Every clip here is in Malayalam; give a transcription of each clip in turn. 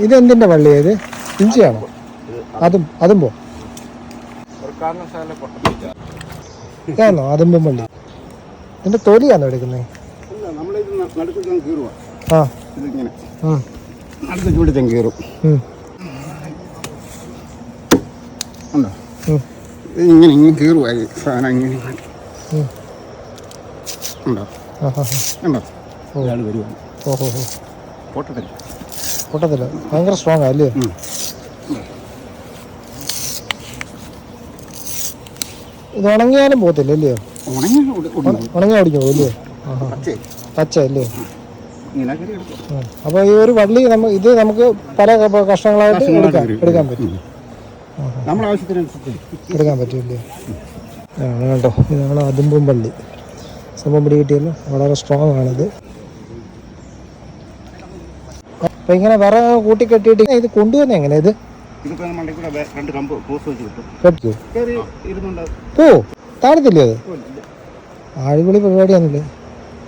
ഇത് എന്തിന്റെ പള്ളിയാ ഇത്? ഇഞ്ചിയാണോ? അതും അതും പോ. ഒരു കാരണവശാലും പൊട്ടത്തില്ല ഇതാണോ അതുമ്പും പള്ളി എന്റെ തൊലിയാണോ എടുക്കുന്നത് ആ. ഉം, നടുക്ക് ചൂടി കീറും. ഉം, ഉണ്ടോ? ഇങ്ങനെ ഇങ്ങനെ കീറുക ഈ സാധനം ഇങ്ങനെ. ഉണ്ടോ? ആ, ആ, ആ. ഉണ്ടോ. ഇയാൾ വരുവാണ് ഓഹോ പൊട്ടത്തില്ല. പൊട്ടത്തില്ല ഭയങ്കര സ്ട്രോങ് അല്ലേ. ഇത് ഉണങ്ങിയാലും പോകത്തില്ല അല്ലയോ ഉണങ്ങി. ഒടി- ഒടിഞ്ഞു. ഓടിക്കും അല്ലയോ പച്ച അല്ലേ? അപ്പൊ ഈ ഒരു വള്ളി നമ്മ ഇത് നമുക്ക് പല കഷ്ണങ്ങളായിട്ട് എടുക്കാം. എടുക്കാൻ പറ്റും. എടുക്കാൻ പറ്റില്ലേ ആ കേട്ടോ. ഇതാണ് അതുമ്പും പള്ളി സംഭവം പിടി കിട്ടിയല്ലോ വളരെ സ്ട്രോങ് ആണിത്. അപ്പം ഇങ്ങനെ വേറെ കൂട്ടി കെട്ടിയിട്ട് ഇത് കൊണ്ടുവന്നെ എങ്ങനെ ഇത്? പോ. താഴത്തില്ലേ അത്? അടിപൊളി പരിപാടിയാണല്ലേ.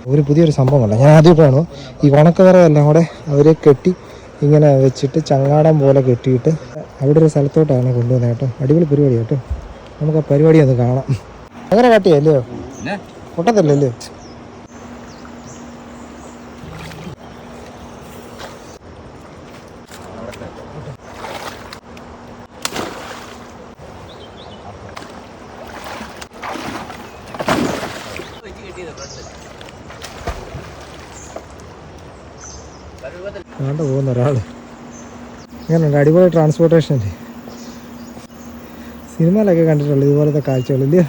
ഒരു പുതിയൊരു സംഭവമല്ല. ഞാൻ ആദ്യമായിട്ടാണ് ഈ ഉണക്കവറയെല്ലാം കൂടെ അവരെ കെട്ടി ഇങ്ങനെ വെച്ചിട്ട് ചങ്ങാടം പോലെ കെട്ടിയിട്ട് അവിടെ ഒരു സ്ഥലത്തോട്ടാണ് കൊണ്ടുവന്നത് കേട്ടോ. അടിപൊളി പരിപാടി കേട്ടോ. നമുക്ക് ആ പരിപാടി ഒന്ന് കാണാം. അങ്ങനെ കാട്ടിയല്ലേ പൊട്ടത്തില്ലല്ലേ? കണ്ടു പോകുന്ന ഒരാൾ ഇങ്ങനെയുണ്ട് അടിപൊളി ട്രാൻസ്പോർട്ടേഷൻ സിനിമയിലൊക്കെ കണ്ടിട്ടുള്ളൂ ഇതുപോലത്തെ കാഴ്ചകളില്ലേ